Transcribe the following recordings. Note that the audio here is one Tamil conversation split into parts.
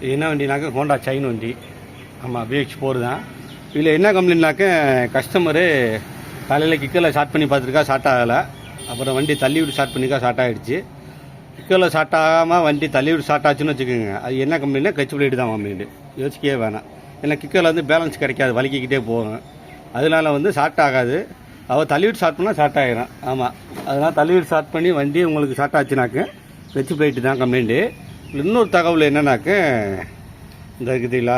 இது என்ன வண்டினாக்க ஹோண்டா சைன் வண்டி. ஆமாம் பிஹெச் ஃபோர் தான். இதில் என்ன கம்ப்ளைண்ட்னாக்க கஸ்டமரு காலையில் கிக்கரில் ஸ்டார்ட் பண்ணி பார்த்துருக்கா ஸ்டார்ட் ஆகலை. அப்புறம் வண்டி தள்ளி விட்டு ஸ்டார்ட் பண்ணிக்கா ஸ்டார்ட் ஆகிடுச்சு கிக்கரில் ஸ்டார்ட் ஆகாமல் வண்டி தள்ளி விட்டு ஸ்டார்ட் ஆச்சுன்னு வச்சுக்கோங்க. அது என்ன கம்ப்ளைண்ட்னா கச்சு பிளேட்டு தான் கம்ப்ளைண்ட்டு யோசிக்கவே வேணாம். ஏன்னா கிக்கரில் வந்து பேலன்ஸ் கிடைக்காது வலிக்கிக்கிட்டே போகும். அதனால வந்து ஸ்டார்ட் ஆகாது. அவள் தள்ளிவிட்டு ஸ்டார்ட் பண்ணால் ஸ்டார்ட் ஆகிடும் ஆமாம் அதனால் தள்ளிவிட்டு ஸ்டார்ட் பண்ணி வண்டி உங்களுக்கு ஸ்டார்ட் ஆச்சுனாக்க கட்சி பிளேட்டு தான் கம்ப்ளைண்ட்டு இன்னொரு தகவல் என்னன்னாக்க இந்த இருக்குதுங்களா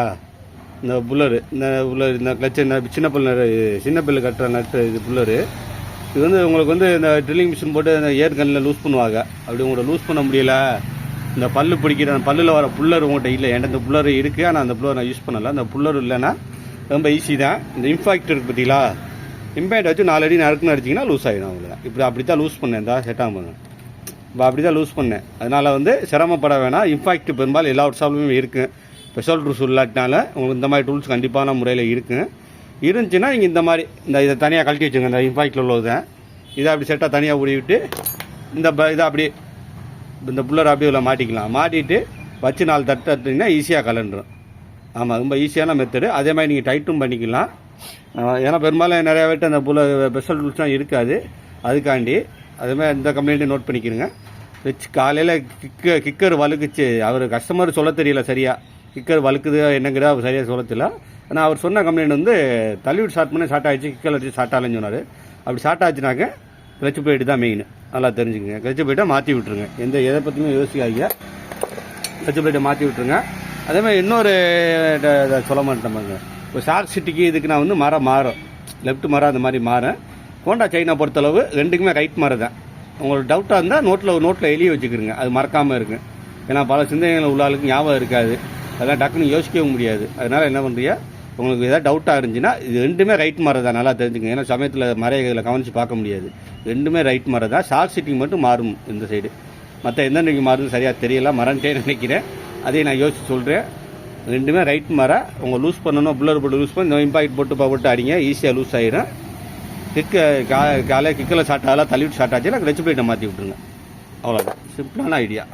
இந்த புல்லரு இந்த புல்லர் இந்த கிளச்சு இந்த சின்ன பிள்ளை சின்ன பில்லு கட்டுற நட்டு இது புல்லரு. இது வந்து உங்களுக்கு வந்து இந்த ட்ரில்லிங் மிஷின் போட்டு இந்த ஏர் லூஸ் பண்ணுவாங்க. அப்படி உங்களை லூஸ் பண்ண முடியல. இந்த பல்லு பிடிக்கிற அந்த பல்லில் வர புல்லர் உங்கள்கிட்ட இல்லை. என்கிட்ட இந்த புல்லர் இருக்குது ஆனால் அந்த புல்லர் நான் யூஸ் பண்ணலை. அந்த புல்லர் இல்லைன்னா ரொம்ப ஈஸி தான். இந்த இம்பாக்ட் இருக்குது பார்த்தீங்களா இம்பேக்ட் வச்சு நாலு அடி நறுக்குன்னு அடிச்சிங்கன்னா லூஸ் ஆகிடும் அவங்களுக்கு இப்படி அப்படி தான் லூஸ் பண்ணேன் இந்த செட் பண்ணேன் அப்படி தான் லூஸ் பண்ணேன். அதனால் வந்து சிரமப்பட வேணாம். இம்பாக்ட் பெரும்பாலும் எல்லா ஒர்க்ஷாப்லையும் இருக்குது ஸ்பெஷல் டூல்ஸ் இல்லாட்டினால உங்களுக்கு இந்த மாதிரி டூல்ஸ் கண்டிப்பான முறையில் இருக்குது இருந்துச்சுன்னா நீங்கள் இந்த மாதிரி இந்த இதை தனியாக கழட்டி வச்சுங்க இந்த இம்பாக்டில் உள்ளதை. இதை அப்படி செட்டாக தனியாக ஊடி இந்த ப- இதை அப்படியே இந்த புல்லரை அப்படியே உள்ள மாட்டிக்கலாம். மாட்டிட்டு வச்சு நாலு தட்டு தட்டிங்கன்னா ஈஸியாக கலண்டுரும் ஆமாம் ரொம்ப ஈஸியான மெத்தடு அதே மாதிரி நீங்கள் டைட்டும் பண்ணிக்கலாம். ஏன்னா பெரும்பாலும் நிறையா பேர்ட்டு அந்த புல ஸ்பெஷல் டூல்ஸ்லாம் இருக்காது. அதுக்காண்டி அதுமாதிரி இந்த கம்ப்ளைண்ட்டு நோட் பண்ணிக்கிறங்க வச்சு காலையில் கிக்க கிக்கர் வலுக்குச்சு அவர் கஸ்டமர் சொல்ல தெரியல சரியாக கிக்கர் வலுக்குது என்னங்கிறத அவர் சரியாக சொல்ல தெரியல. ஆனால் அவர் சொன்ன கம்ப்ளைண்ட் வந்து தள்ளிவிட்டு ஷார்ட் பண்ணி ஷார்ட் ஆகிடுச்சு கிக்கர் வச்சு ஷார்ட் ஆகலன்னு சொன்னார். அப்படி ஷார்ட் ஆச்சுனாக்க கிளச்சு போயிட்டு தான் மெயின் நல்லா தெரிஞ்சுக்கங்க. கிளச்சு போயிட்டா மாற்றி விட்ருங்க எந்த எதை பற்றியுமே யோசிக்காதீங்க. கிளச்சு போயிட்டு மாற்றி விட்ருங்க அதே மாதிரி இன்னொரு சொல்ல மாட்டேன் இப்போ ஷார்ட் சிட்டிக்கு இதுக்கு நான் வந்து மரம் மாறும். லெஃப்ட் மரம் அந்த மாதிரி மாறேன். ஹோண்டா சைனா பொறுத்தளவு ரெண்டுக்குமே ரைட் மாதிரி தான் உங்களுக்கு டவுட்டாக இருந்தால் நோட்டில் நோட்டில் எழுதி வச்சுக்கிறங்க அது மறக்காமல் இருக்கும் ஏன்னா பல சிந்தனைகள் உள்ள ஆளுக்கு ஞாபகம் இருக்காது. அதெல்லாம் டக்குன்னு யோசிக்கவும் முடியாது. அதனால் என்ன பண்ணுறியா உங்களுக்கு எதாவது டவுட்டாக இருந்துச்சுன்னா இது ரெண்டுமே ரைட் மாதிரி தான் நல்லா தெரிஞ்சுங்க ஏன்னா சமயத்தில் மறைகளை கவனித்து பார்க்க முடியாது. ரெண்டுமே ரைட் மாதிரி தான் ஷார்ட் சிட்டிங் மட்டும் மாறும் இந்த சைடு மற்ற எந்த நிலைக்கு மாறுதுன்னு சரியாக தெரியல. மறந்துட்டே நினைக்கிறேன். அதையும் நான் யோசிச்சு சொல்கிறேன் ரெண்டுமே ரைட் மாற. உங்கள் லூஸ் பண்ணணும் புல்லர் போட்டு லூஸ் பண்ணி இம்பாக்ட் போட்டு போட்டு அடிங்க. ஈஸியாக லூஸ் ஆயிடும் கிக்கு கா காலையில் கிக்கில் ஸ்டார்ட் ஆகலாம் தள்ளிவிட்டு ஸ்டார்ட் ஆச்சுன்னா ரெச்சு பிளேட்டை மாற்றி விட்ருங்க அவ்வளோதான் சிம்பிளான ஐடியா